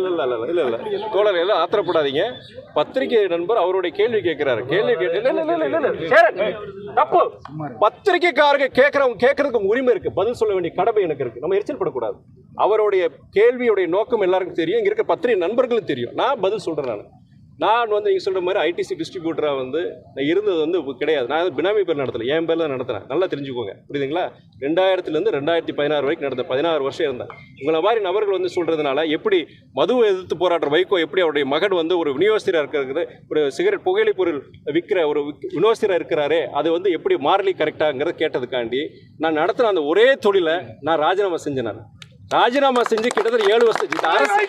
இல்ல இல்ல இல்ல இல்ல தோழர் எல்லாம் ஆத்திரப்படாதீங்க. பத்திரிகை நண்பர் அவருடைய கேள்வி கேட்கிறாரு. கேள்வி கேட்டு இல்ல இல்ல இல்ல இல்ல இல்ல சேரன், தப்பு. பத்திரிகைக்காரங்க கேட்கறவங்க கேட்கறதுக்கு உரிமை இருக்கு. பதில் சொல்ல வேண்டிய கடமை எனக்கு இருக்கு. நம்ம எரிச்சல் படக்கூடாது அவருடைய கேள்வியுடைய நோக்கம் எல்லாருக்கும் தெரியும். இங்க இருக்க பத்திரிகை நண்பர்களும் தெரியும். நான் பதில் சொல்றேன் நான். நான் வந்து நீங்கள் சொல்கிற மாதிரி ஐடிசி டிஸ்ட்ரிபியூட்டராக வந்து நான் இருந்தது வந்து கிடையாது. நான் பினாமி பேர் நடத்தல. என் பேரில் தான் நடத்துறேன். நல்லா தெரிஞ்சுக்கோங்க. புரியுதுங்களா? ரெண்டாயிரத்துலேருந்து ரெண்டாயிரத்தி பதினாறு வரைக்கும் நடந்த பதினாறு வருஷம் இருந்தேன். உங்களை மாதிரி நபர்கள் வந்து சொல்கிறதுனால எப்படி மதுவை எதிர்த்து போராடுற வைகோ எப்படி அவருடைய மகன் வந்து ஒரு விநியோகஸ்திராக இருக்கிறது ஒரு சிகரெட் புகையிலை பொருள் விற்கிற ஒரு விநியோகஸ்தராக இருக்கிறாரே அது வந்து எப்படி மாறலி கரெக்டாங்கிறத கேட்டதுக்காண்டி நான் நடத்தின அந்த ஒரே தொழிலை நான் ராஜினாமா செஞ்சேன் நான். ராஜினாமா செஞ்சு கிட்டத்தட்ட ஏழு வருஷம் அரசு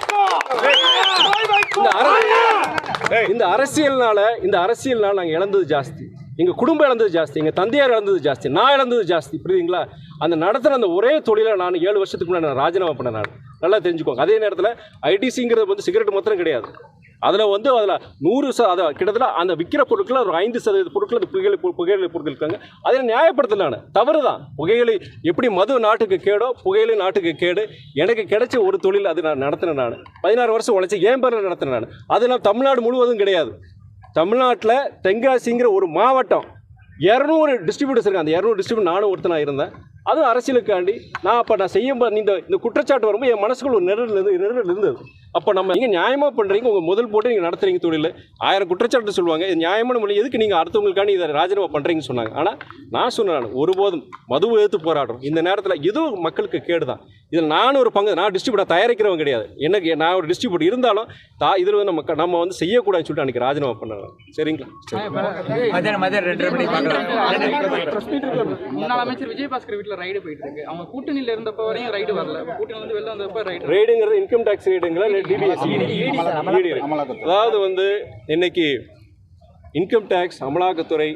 இந்த இந்த அரசியல்னால இந்த அரசியல்னால நாங்கள் இழந்தது ஜாஸ்தி. எங்கள் குடும்பம் இழந்தது ஜாஸ்தி எங்கள் தந்தையார் இழந்தது ஜாஸ்தி நான் இழந்தது ஜாஸ்தி புரியுதுங்களா? அந்த நடத்துகிற அந்த ஒரே தொழிலை நான் ஏழு வருஷத்துக்கு முன்னாடி நான் ராஜினாமா பண்ணேன் நான். நல்லா தெரிஞ்சுக்கோங்க. அதே நேரத்தில் ஐடிசிங்கிறது வந்து சிகரெட் மாத்திரம் கிடையாது. அதில் வந்து அதில் நூறு ச அதை கிட்டத்தட்ட அந்த விற்கிற பொருட்கள் ஒரு ஐந்து சதவீத பொருட்கள் அந்த புகையிலை புகையிலை பொருட்கள் இருக்காங்க. அதை நியாயப்படுத்தல நான் தவறு தான் புகையிலை எப்படி மது நாட்டுக்கு கேடோ புகையிலை நாட்டுக்கு கேடு எனக்கு கிடைச்ச ஒரு தொழில் அது நான் நடத்தினேன் நான். பதினாறு வருஷம் உழைச்சி ஏன் பேரில் நடத்தினேன் நான். அது நான் தமிழ்நாடு முழுவதும் கிடையாது. தமிழ்நாட்டில் தென்காசிங்கிற ஒரு மாவட்டம் இரநூறு டிஸ்ட்ரிபியூட்டர்ஸ் இருக்காங்க. அந்த இரநூறு டிஸ்ட்ரிபியூட் நானும் ஒருத்தனாக இருந்தேன். அதுவும் அரசியலுக்காண்டி. நான் அப்போ நான் செய்யும்போது இந்த இந்த குற்றச்சாட்டு வரும்போது என் மனசுக்குள்ள ஒரு நிரல் இருந்து நிரல் இருந்தது. அப்போ நம்ம நீங்கள் நியாயமாக பண்ணுறீங்க உங்கள் முதல் போட்டு நீங்கள் நடத்துறீங்க தொழில். ஆயிரம் குற்றச்சாட்டு சொல்லுவாங்க இது நியாயமான மொழி எதுக்கு நீங்கள் அடுத்தவங்களுக்காண்டி இதை ராஜினாமா பண்ணுறீங்கன்னு சொன்னாங்க. ஆனால் நான் சொன்னேன் ஒருபோதும் மதுவை எதிர்த்து போராடுறோம். இந்த நேரத்தில் எதுவும் மக்களுக்கு கேடு தான் இதில் நானும் ஒரு பங்கு நான் டிஸ்ட்ரிபியூட்டர் தயாரிக்கிறவங்க கிடையாது. எனக்கு நான் ஒரு டிஸ்ட்ரிபியூட்டர் இருந்தாலும் தா இதில் வந்து நம்ம நம்ம வந்து செய்யக்கூடாதுன்னு சொல்லிட்டு அன்றைக்கி ராஜினாமா பண்ணாங்க சரிங்களா? முன்னாள் அமைச்சர் விஜயபாஸ்கர் வீட்டுல ரைடு போயிட்டு இருக்கு. அவங்க கூட்டணியில இருந்தப்ப வரையும் ரைடு வரல. இப்ப கூட்டணி வந்து வெளில வந்தப்ப ரைடு ரேடுங்கிறது இன்கம் டேக்ஸ் ரேடுங்களா டிடிஎஸ் அதாவது வந்து இன்னைக்கு இன்கம் டேக்ஸ் அமலாக்கத்துறை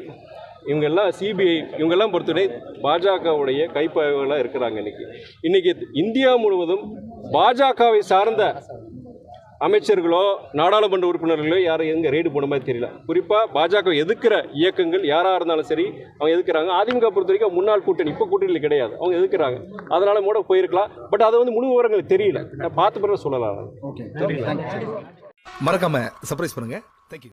இவங்க எல்லாம் சிபிஐ இவங்கெல்லாம் பொறுத்தவரை பாஜகவுடைய கைப்பாய்வுகளாக இருக்கிறாங்க இன்னைக்கு. இன்னைக்கு இந்தியா முழுவதும் பாஜகவை சார்ந்த அமைச்சர்களோ நாடாளுமன்ற உறுப்பினர்களோ யாரும் எங்கே ரெய்டு போன மாதிரி தெரியல. குறிப்பாக பாஜக எதிர்க்கிற இயக்கங்கள் யாராக இருந்தாலும் சரி அவங்க எதுக்குறாங்க அதிமுக பொறுத்த வரைக்கும் முன்னாள் கூட்டணி இப்போ கூட்டணியில் கிடையாது. அவங்க எதுக்குறாங்க அதனால கூட போயிருக்கலாம். பட் அது வந்து முழு விவரங்கள் தெரியல. நான் பார்த்த பிறகு சொல்லலாம். மறக்காம சர்ப்ரைஸ் பண்ணுங்க.